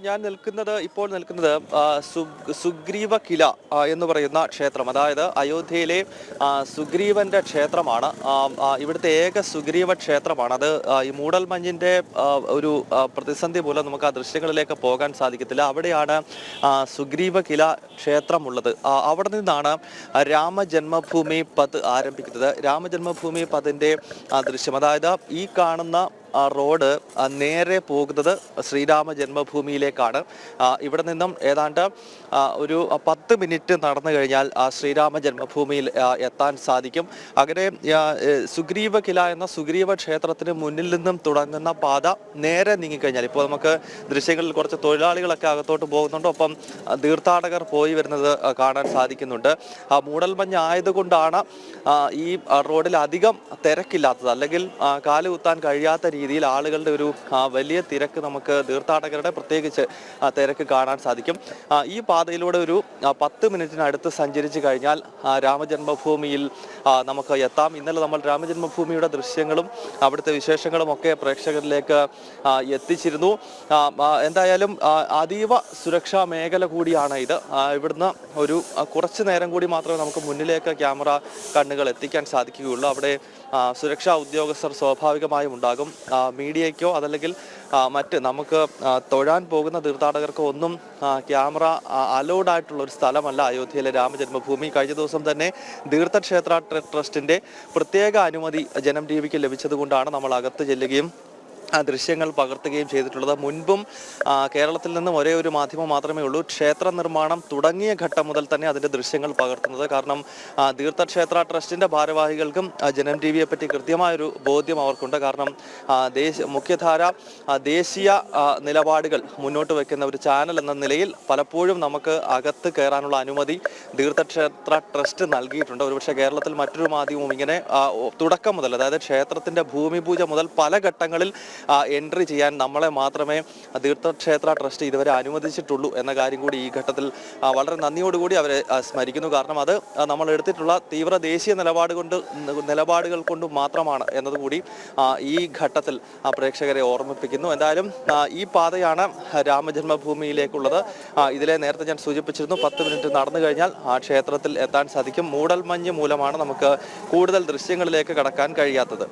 ഞാൻ നിൽക്കുന്നത് ഇപ്പോൾ നിൽക്കുന്നത് സുഗ്രീവ കില എന്ന് പറയുന്ന ക്ഷേത്രം. അതായത് അയോധ്യയിലെ സുഗ്രീവന്റെ ക്ഷേത്രമാണ്. ഇവിടുത്തെ ഏക സുഗ്രീവ ക്ഷേത്രമാണ്. അത് ഈ മൂടൽമഞ്ഞിന്റെ ഒരു പ്രതിസന്ധി മൂലം നമുക്ക് ആ ദൃശ്യങ്ങളിലേക്ക് പോകാൻ സാധിക്കത്തില്ല. അവിടെയാണ് സുഗ്രീവ കില ക്ഷേത്രമുള്ളത്. അവിടെ നിന്നാണ് രാമജന്മഭൂമി പത് ആരംഭിക്കുന്നത്. രാമജന്മഭൂമി പതിന്റെ ആ, ദൃശ്യം. അതായത് ഈ കാണുന്ന റോഡ് നേരെ പോകുന്നത് ശ്രീരാമ ജന്മഭൂമിയിലേക്കാണ്. ആ, ഇവിടെ നിന്നും ഏതാണ്ട് ഒരു പത്ത് മിനിറ്റ് നടന്നു കഴിഞ്ഞാൽ ആ ശ്രീരാമ ജന്മഭൂമിയിൽ എത്താൻ സാധിക്കും. അങ്ങനെ സുഗ്രീവ കില എന്ന സുഗ്രീവ ക്ഷേത്രത്തിന് മുന്നിൽ നിന്നും തുടങ്ങുന്ന പാത നേരെ നീങ്ങിക്കഴിഞ്ഞാൽ ഇപ്പോൾ നമുക്ക് ദൃശ്യങ്ങളിൽ കുറച്ച് തൊഴിലാളികളൊക്കെ അകത്തോട്ട് പോകുന്നുണ്ട്. ഒപ്പം തീർത്ഥാടകർ പോയി വരുന്നത് കാണാൻ സാധിക്കുന്നുണ്ട്. ആ മൂടൽമഞ്ഞ് ആയതുകൊണ്ടാണ് ആ, ഈ റോഡിൽ അധികം തിരക്കില്ലാത്തത്. അല്ലെങ്കിൽ കാലുകുത്താൻ കഴിയാത്ത രീതിയിൽ ആളുകളുടെ ഒരു വലിയ തിരക്ക് നമുക്ക് തീർത്ഥാടകരുടെ പ്രത്യേകിച്ച് തിരക്ക് കാണാൻ സാധിക്കും. ഈ പാതയിലൂടെ ഒരു പത്ത് മിനിറ്റിനടുത്ത് സഞ്ചരിച്ചു കഴിഞ്ഞാൽ രാമജന്മഭൂമിയിൽ നമുക്ക് എത്താം. ഇന്നലെ നമ്മൾ രാമജന്മഭൂമിയുടെ ദൃശ്യങ്ങളും അവിടുത്തെ വിശേഷങ്ങളും ഒക്കെ പ്രേക്ഷകരിലേക്ക് എത്തിച്ചിരുന്നു. എന്തായാലും അതീവ സുരക്ഷാ മേഖല കൂടിയാണ് ഇത്. ഇവിടുന്ന് ഒരു കുറച്ച് നേരം കൂടി മാത്രമേ നമുക്ക് മുന്നിലേക്ക് ക്യാമറ കണ്ണുകൾ എത്തിക്കാൻ സാധിക്കുകയുള്ളൂ. അവിടെ സുരക്ഷാ ഉദ്യോഗസ്ഥർ സ്വാഭാവികമായും ഉണ്ടാകും. മീഡിയയ്ക്കോ അതല്ലെങ്കിൽ മറ്റ് നമുക്ക് തൊഴാൻ പോകുന്ന തീർത്ഥാടകർക്കോ ഒന്നും ക്യാമറ അലൗഡ് ആയിട്ടുള്ള ഒരു സ്ഥലമല്ല അയോധ്യയിലെ രാമജന്മഭൂമി. കഴിഞ്ഞ ദിവസം തന്നെ തീർത്ഥക്ഷേത്ര ട്രസ്റ്റിന്റെ പ്രത്യേക അനുമതി ജനം ടി ലഭിച്ചതുകൊണ്ടാണ് നമ്മൾ അകത്ത് ചെല്ലുകയും ദൃശ്യങ്ങൾ പകർത്തുകയും ചെയ്തിട്ടുള്ളത്. മുൻപും കേരളത്തിൽ നിന്നും ഒരേ ഒരു മാധ്യമം മാത്രമേ ഉള്ളൂ. ക്ഷേത്ര നിർമ്മാണം തുടങ്ങിയ ഘട്ടം മുതൽ തന്നെ അതിന്റെ ദൃശ്യങ്ങൾ പകർത്തുന്നത്. കാരണം തീർത്ഥക്ഷേത്ര ട്രസ്റ്റിന്റെ ഭാരവാഹികൾക്കും ജനം ടി വിയെ പറ്റി കൃത്യമായൊരു ബോധ്യം അവർക്കുണ്ട്. കാരണം മുഖ്യധാര ദേശീയ നിലപാടുകൾ മുന്നോട്ട് വെക്കുന്ന ഒരു ചാനൽ എന്ന നിലയിൽ പലപ്പോഴും നമുക്ക് അകത്ത് കയറാനുള്ള അനുമതി തീർത്ഥക്ഷേത്ര ട്രസ്റ്റ് നൽകിയിട്ടുണ്ട്. ഒരുപക്ഷെ കേരളത്തിൽ മറ്റൊരു മാധ്യമവും ഇങ്ങനെ തുടക്കം മുതൽ അതായത് ക്ഷേത്രത്തിന്റെ ഭൂമി പൂജ മുതൽ പല ഘട്ടങ്ങളിൽ എൻട്രി ചെയ്യാൻ നമ്മളെ മാത്രമേ തീർത്ഥക്ഷേത്ര ട്രസ്റ്റ് ഇതുവരെ അനുവദിച്ചിട്ടുള്ളൂ എന്ന കാര്യം കൂടി ഈ ഘട്ടത്തിൽ വളരെ നന്ദിയോടുകൂടി അവരെ സ്മരിക്കുന്നു. കാരണം അത് നമ്മൾ എടുത്തിട്ടുള്ള തീവ്ര ദേശീയ നിലപാട് കൊണ്ട് നിലപാടുകൾ കൊണ്ട് മാത്രമാണ് എന്നതുകൂടി ഈ ഘട്ടത്തിൽ പ്രേക്ഷകരെ ഓർമ്മിപ്പിക്കുന്നു. എന്തായാലും ഈ പാതയാണ് രാമജന്മഭൂമിയിലേക്കുള്ളത്. ഇതിലെ നേരത്തെ ഞാൻ സൂചിപ്പിച്ചിരുന്നു പത്ത് മിനിറ്റ് നടന്നു കഴിഞ്ഞാൽ ആ ക്ഷേത്രത്തിൽ എത്താൻ സാധിക്കും. മൂടൽമഞ്ഞ് മൂലമാണ് നമുക്ക് കൂടുതൽ ദൃശ്യങ്ങളിലേക്ക് കടക്കാൻ കഴിയാത്തത്.